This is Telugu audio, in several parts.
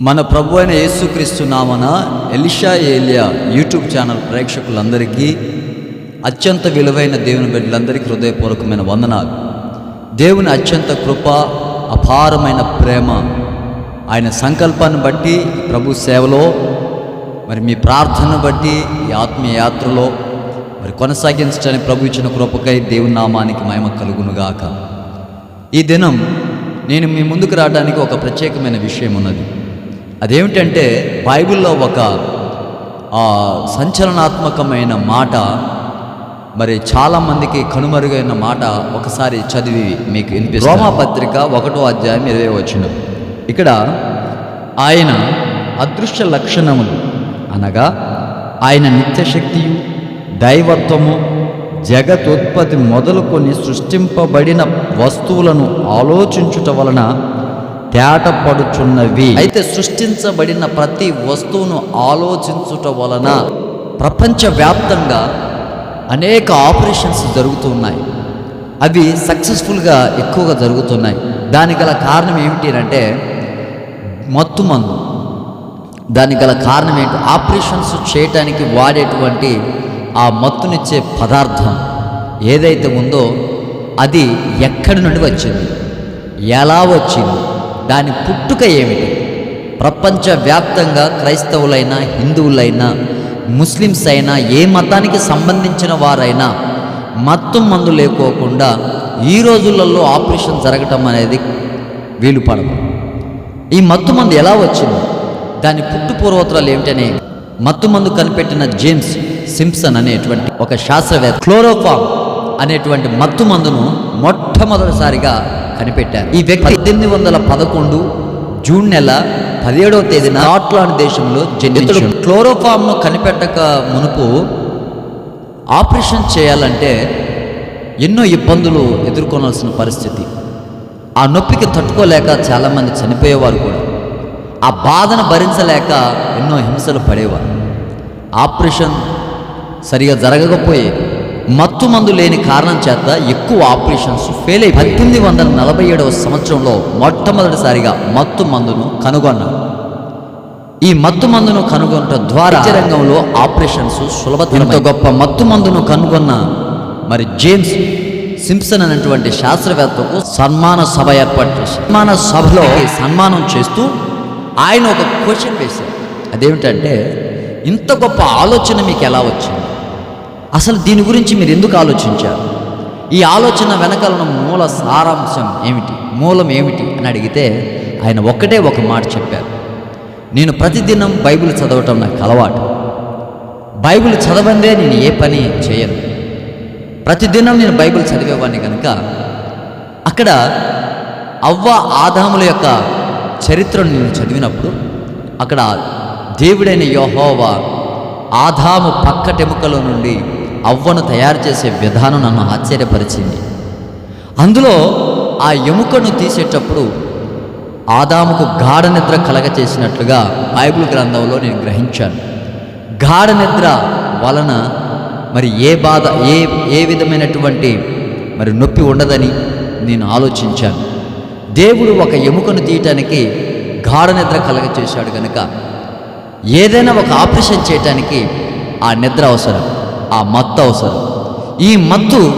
మన ప్రభు అయిన యేసుక్రీస్తు నామన ఎలిషా ఏలియా యూట్యూబ్ ఛానల్ ప్రేక్షకులందరికీ అత్యంత విలువైన దేవుని బిడ్డలందరికీ హృదయపూర్వకమైన వందనాలు. దేవుని అత్యంత కృప అపారమైన ప్రేమ ఆయన సంకల్పాన్ని బట్టి ప్రభు సేవలో మరి మీ ప్రార్థనను బట్టి ఈ ఆత్మీయ యాత్రలో మరి కొనసాగించడానికి ప్రభు ఇచ్చిన కృపకై దేవుని నామానికి మహిమ కలుగునుగాక. ఈ దినం నేను మీ ముందుకు రావడానికి ఒక ప్రత్యేకమైన విషయం ఉన్నది. అదేమిటంటే బైబిల్లో ఒక సంచలనాత్మకమైన మాట మరి చాలామందికి కనుమరుగైన మాట ఒకసారి చదివి మీకు వినిపిస్తుంది. రోమాపత్రిక ఒకటో అధ్యాయం ఇరవై వచ్చిన ఇక్కడ ఆయన అదృశ్య లక్షణములు అనగా ఆయన నిత్యశక్తియు దైవత్వము జగతుత్పత్తి మొదలుకొని సృష్టింపబడిన వస్తువులను ఆలోచించుట వలన తేటపడుచున్నవి. అయితే సృష్టించబడిన ప్రతి వస్తువును ఆలోచించుట వలన ప్రపంచవ్యాప్తంగా అనేక ఆపరేషన్స్ జరుగుతున్నాయి అవి సక్సెస్ఫుల్గా ఎక్కువగా జరుగుతున్నాయి. దానికి గల కారణం ఏమిటి అంటే మత్తు మందు. దానికి గల కారణం ఏంటి? ఆపరేషన్స్ చేయటానికి వాడేటువంటి ఆ మత్తునిచ్చే పదార్థం ఏదైతే ఉందో అది ఎక్కడి నుండి వచ్చింది? ఎలా వచ్చింది? దాని పుట్టుక ఏమిటి? ప్రపంచవ్యాప్తంగా క్రైస్తవులైనా హిందువులైనా ముస్లిమ్స్ అయినా ఏ మతానికి సంబంధించిన వారైనా మత్తు మందు లేకోకుండా ఈ రోజులలో ఆపరేషన్ జరగటం అనేది వీలు పడదు ఈ మత్తు మందు ఎలా వచ్చింది? దాని పుట్టు పూర్వోత్తరాలు ఏమిటని మత్తు మందు కనిపెట్టిన జేమ్స్ సింప్సన్ అనేటువంటి ఒక శాస్త్రవేత్త క్లోరోఫామ్ అనేటువంటి మత్తు మందును మొట్టమొదటిసారిగా కనిపెట్టారు. ఈ వ్యక్తి పద్దెనిమిది వందల పదకొండు జూన్ నెల పదిహేడవ తేదీన స్కాట్లాండ్ దేశంలో జన్మించాడు. క్లోరోఫామ్ను కనిపెట్టక మునుపు ఆపరేషన్ చేయాలంటే ఎన్నో ఇబ్బందులు ఎదుర్కొనాల్సిన పరిస్థితి. ఆ నొప్పికి తట్టుకోలేక చాలామంది చనిపోయేవారు కూడా. ఆ బాధను భరించలేక ఎన్నో హింసలు పడేవారు. ఆపరేషన్ సరిగా జరగకపోయేది. మత్తు మందు లేని కారణం చేత ఎక్కువ ఆపరేషన్స్ ఫెయిల్ అయి పద్దెనిమిది వందల నలభై ఏడవ సంవత్సరంలో మొట్టమొదటిసారిగా మత్తు మందును కనుగొన్నారు. ఈ మత్తు మందును కనుగొనటం ద్వారా రంగంలో ఆపరేషన్స్ సులభతరం గొప్ప మత్తు మందును కనుగొన్న మరి జేమ్స్ సింప్సన్ అనేటువంటి శాస్త్రవేత్తకు సన్మాన సభ ఏర్పాటు చేశారు. సన్మాన సభలో సన్మానం చేస్తూ ఆయన ఒక క్వశ్చన్ వేశారు. అదేమిటంటే ఇంత గొప్ప ఆలోచన మీకు ఎలా వచ్చింది? అసలు దీని గురించి మీరు ఎందుకు ఆలోచించారు? ఈ ఆలోచన వెనకాల ఉన్న మూల సారాంశం ఏమిటి? మూలం ఏమిటి అని అడిగితే ఆయన ఒక్కటే ఒక మాట చెప్పారు. నేను ప్రతిదినం బైబిల్ చదవటం నాకు అలవాటు. బైబిల్ చదవందే నేను ఏ పని చేయను. ప్రతిదినం నేను బైబిల్ చదివేవాడిని కనుక అక్కడ అవ్వ ఆదాముల యొక్క చరిత్రను నేను చదివినప్పుడు అక్కడ దేవుడైన యోహోవా ఆదాము పక్కటెముకల నుండి అవ్వను తయారు చేసే విధానం నన్ను ఆశ్చర్యపరిచింది. అందులో ఆ ఎముకను తీసేటప్పుడు ఆదాముకు గాఢ నిద్ర కలగచేసినట్లుగా బైబిల్ గ్రంథంలో నేను గ్రహించాను. గాఢ నిద్ర వలన మరి ఏ బాధ ఏ ఏ విధమైనటువంటి మరి నొప్పి ఉండదని నేను ఆలోచించాను. దేవుడు ఒక ఎముకను తీయటానికి గాఢ నిద్ర కలగచేశాడు కనుక ఏదైనా ఒక ఆపరేషన్ చేయటానికి ఆ నిద్ర అవసరం. ఆ మత్తు అవసరం. ఈ మత్తు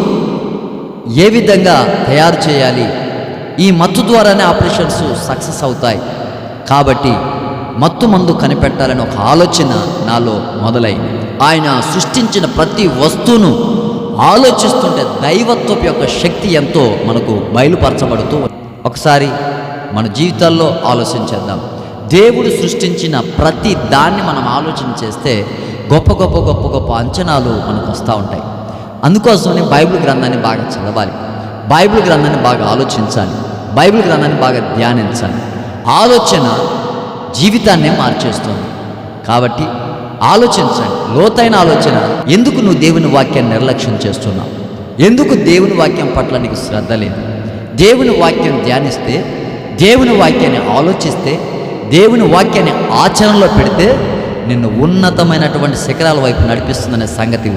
ఏ విధంగా తయారు చేయాలి? ఈ మత్తు ద్వారానే ఆపరేషన్స్ సక్సెస్ అవుతాయి. కాబట్టి మత్తు మందు కనిపెట్టాలని ఒక ఆలోచన నాలో మొదలైంది. ఆయన సృష్టించిన ప్రతి వస్తువును ఆలోచిస్తుంటే దైవత్వపు యొక్క శక్తి ఎంతో మనకు బయలుపరచబడుతూ ఒకసారి మన జీవితాల్లో ఆలోచించేద్దాం దేవుడు సృష్టించిన ప్రతి దాన్ని మనం ఆలోచన చేస్తే గొప్ప గొప్ప గొప్ప గొప్ప అంచనాలు మనకు వస్తూ ఉంటాయి. అందుకోసమని బైబిల్ గ్రంథాన్ని బాగా చదవాలి. బైబిల్ గ్రంథాన్ని బాగా ఆలోచించాలి. బైబిల్ గ్రంథాన్ని బాగా ధ్యానించాలి. ఆలోచన జీవితాన్నే మార్చేస్తుంది. కాబట్టి ఆలోచించండి. లోతైన ఆలోచన ఎందుకు నువ్వు దేవుని వాక్యాన్ని నిర్లక్ష్యం చేస్తున్నావు? ఎందుకు దేవుని వాక్యం పట్ల నీకు శ్రద్ధ లేదు? దేవుని వాక్యం ధ్యానిస్తే దేవుని వాక్యాన్ని ఆలోచిస్తే దేవుని వాక్యాన్ని ఆచరణలో పెడితే నిన్ను ఉన్నతమైనటువంటి శిఖరాల వైపు నడిపిస్తుందనే సంగతి